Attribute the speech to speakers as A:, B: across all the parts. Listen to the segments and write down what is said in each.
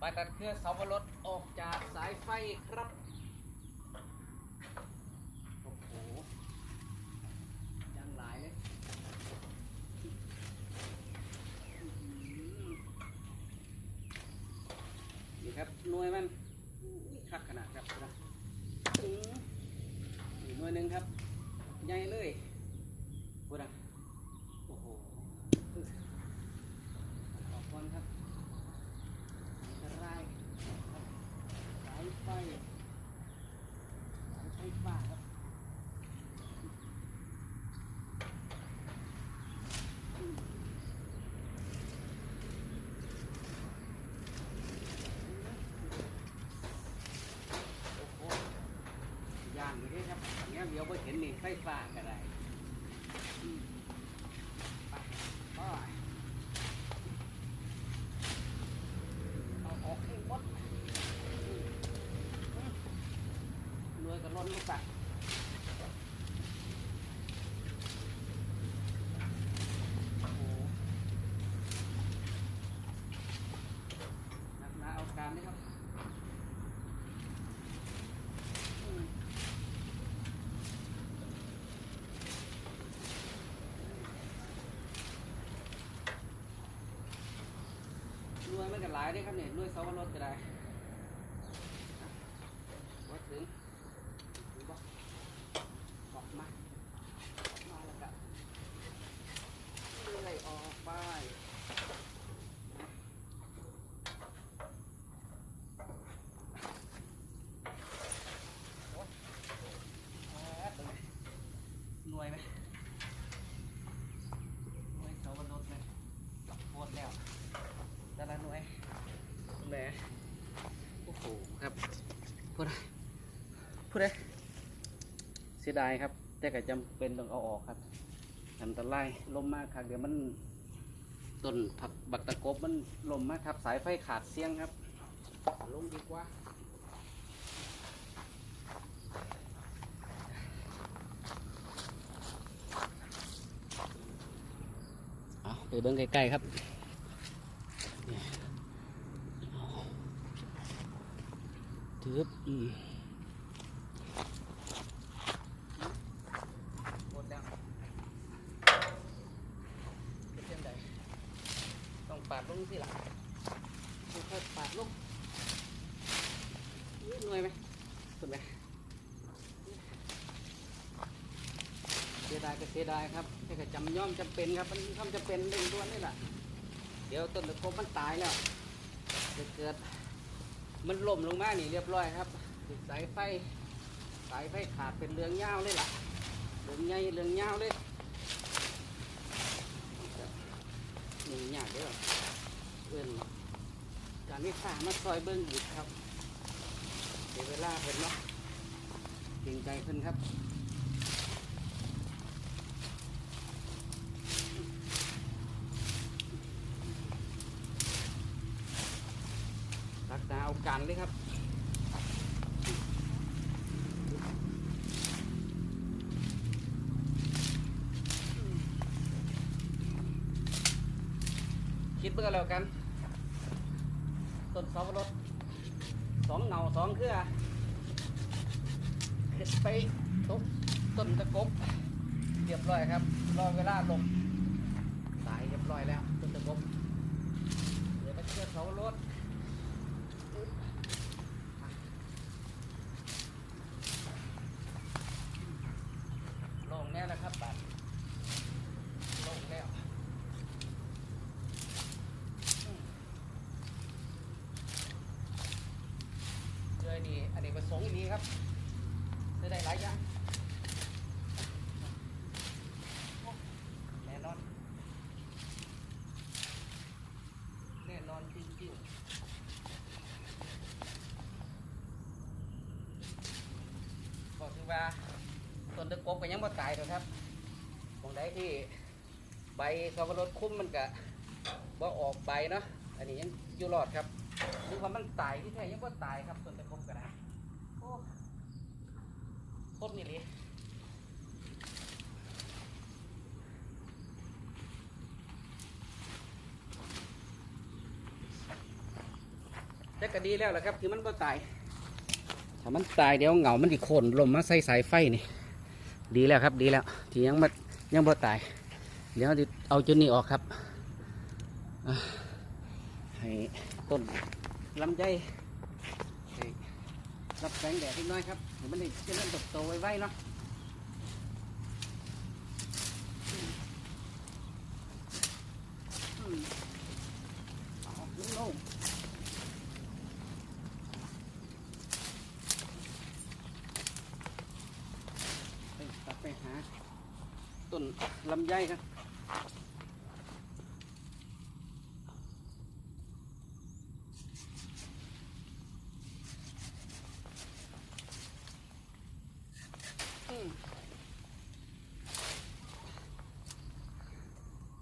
A: ไปตัดเครื่องเสาวรถออกจากสายไฟครับ โอ้โห ยังหลายเลยนี่ครับหน่วยมันคักขนาดครับนะอีกหน่วยหนึ่งครับ ใหญ่เลยพูดอะโอ้โหอื้อออกก่อนครับ อันตรายครับ สายไฟสายไฟฟ้าครับอย่างเลยครับอันเนี้ยเดี๋ยวไปเห็นนี่ไฟฟ้าก็ได้อืมไปไปเอาออกให้หมด รวย กับล้นลูกปัดโอ้โหนักหนาเอาการนี่ครับรวยมันหลายได้ครับเนี่ยรวยเสาวรถก็ได้วัดถึง ดูบ่บอกมามาแล้วก็เลื่อยออกไปโอ๊ยแป๊บนึงหน่ วยไหมหน่วยเสาวรถไหมหมดแล้วแต่ละหน่วยแหมโอ้โหครับพูดได้พูดเลยเสียดายครับ แต่ก็จำเป็นต้องเอาออกครับอันตรายลมมากครับเดี๋ยวมันต้นผักบักตะกบมันลมมากครับ สายไฟขาดเสียงครับลงดีกว่า เอา ไปเบิ้งใกล้ๆครับถืออืมหมดแล้วเป็นเช่นใดต้องปาดลงสิล่ะค่อยปาดลงเหนื่อยไหมสุดไหมเสียดายก็เสียดายครับแค่ก็จำย่อมจำเป็นครับ มันทำจำเป็นเร่งด่วนนี่แหละเดี๋ยวต้นตะกมันตายแล้วจะเกิด มันล่มลงมานี่เรียบร้อยครับสายไฟสายไฟขาดเป็นเรืองยาวเลยล่ะเรื่องใหญ่เรื่องยาวเลยหนี่งอย่ากเด้อเอื้อนการนี้ข้ามาซอยเบิ้งอีกครับเดี๋ยวเวลาเพิ่นเนาะเก่งใจเพิ่นครับรั กษาเลยครับคิดเบื่อแล้วกันต้นเสาวรสสองเงาสองเครือเฮ็ดไปต้นต้นตะกบเรียบร้อยครับรอเวลาลงตายเรียบร้อยแล้วต้นตะกบเดี๋ยวไปเชื่อเสาวรสอุ๊บลงแน่แล้วครับบัดลงแล้ว เลยนี่อันนี้ประสง ครับจะได้หลายอย่างโอ้แน่นอน แน่นอนจริงๆก็ถือว่าต้นตะกบก็ยังบ่ตายหรอกครับตรงใดที่ใบสับปะรดคุ้มมันก็บ่ออกใบเนาะ อันนี้ยังอยู่รอดครับหรือว่ามันตายที่แท้ยังว่ตายครับต้นตะคบก็ได้ โอ้โคตรนี่เลยแต่ก็ดีแล้วแหละครับที่มันบ่ตาย ถ้ามันตายเดี๋ยวเหงา มันอีกคนลมมาใส่สายไฟนี่ ดีแล้วครับ ดีแล้ว ที่ยังมายังบ่ตาย เดี๋ยวเอาจุดนี้ออกครับ ให้ต้นลำไยให้ รับแสงแดดนิดน้อยครับเดี๋ยวมันได้เจริญเติบโตไวๆเนาะอืมอืมเอาลงๆไปตัดไปหาต้นลำไยครับ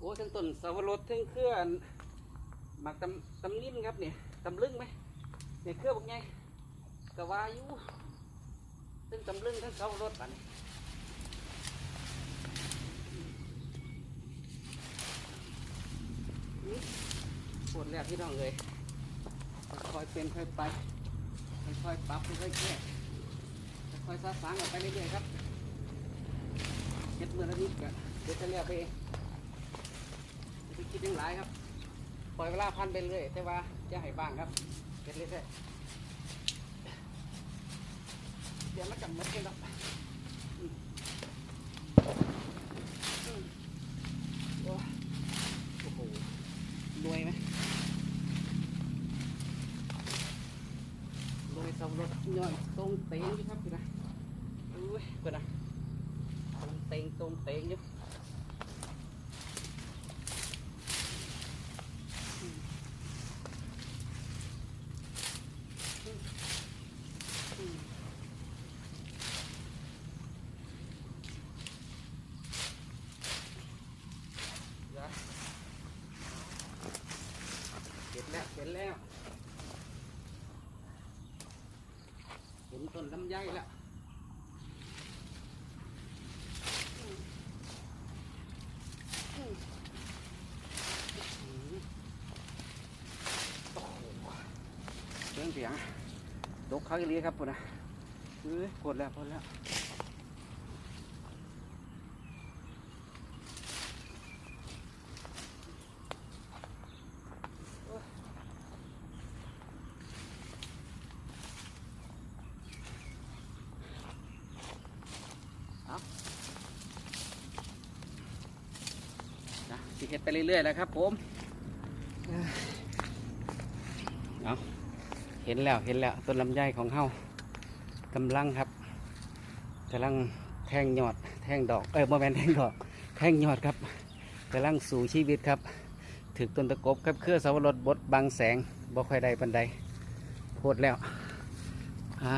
A: อ้ทั้งต้นสาวรสทั้งเครืออันหมักตำตำนิ่มครับเนี่ยตำลึงไหมเนี่ยเครื่อบอกไงกะวายู่ทั้งตำลึงทั้งสาวรสปันนี่ปวดแล้วพี่น้องเลยค่อยเป็นค่อยไปค่อยๆปรับค่อยๆแก้ค่อยๆสะสางออกไปเรื่อยๆครับเฮ็ดมือละนิดก็เดี๋ยวจะเรียกไปเองอย่าไป คิดยังหลายครับ ปล่อยเวลาพันไปเรื่อยแต่ว่าจะให้บ้างครับเฮ็ดเรื่อยๆเดี๋ยวมาจับมัดกันครับโอ้โหรวยไหมรวยสำรถย่อยตรงเตงอยู่ครับพี่นะอุ้ยเปิดนะ ตรงเตงตรงเตงอยู่เห็ นแล้ว เห็นต้นลำไยแล้วเสียงเสียงดกเขาอีหลีครับพุ่นนะเอ้ยปวดแล้วปวดแล้วโอ้ยเอานะสิ เฮ็ดไปเรื่อยๆแล้วครับผมเอาเห็นแล้วเห็นแล้วต้นลำไยของเฮากำลังครับกำลังแทงยอด แทงดอกเอ้ยโมแมนแทงดอก แทงยอดครับกำลังสู่ชีวิตครับถึกต้นตะกบครับเครือสาวรสบดบางแสงบ่ค่อยได้ปันใดโพดแล้วอ่า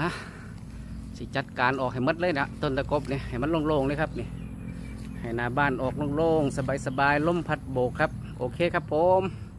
A: สิจัดการออกให้หมดเลยนะต้นตะกบเนี่ยให้มันโล่งๆเลยครับนี่ ให้หน้าบ้านออกโล่งๆ สบายๆลมพัดโบกครับ โอเคครับผม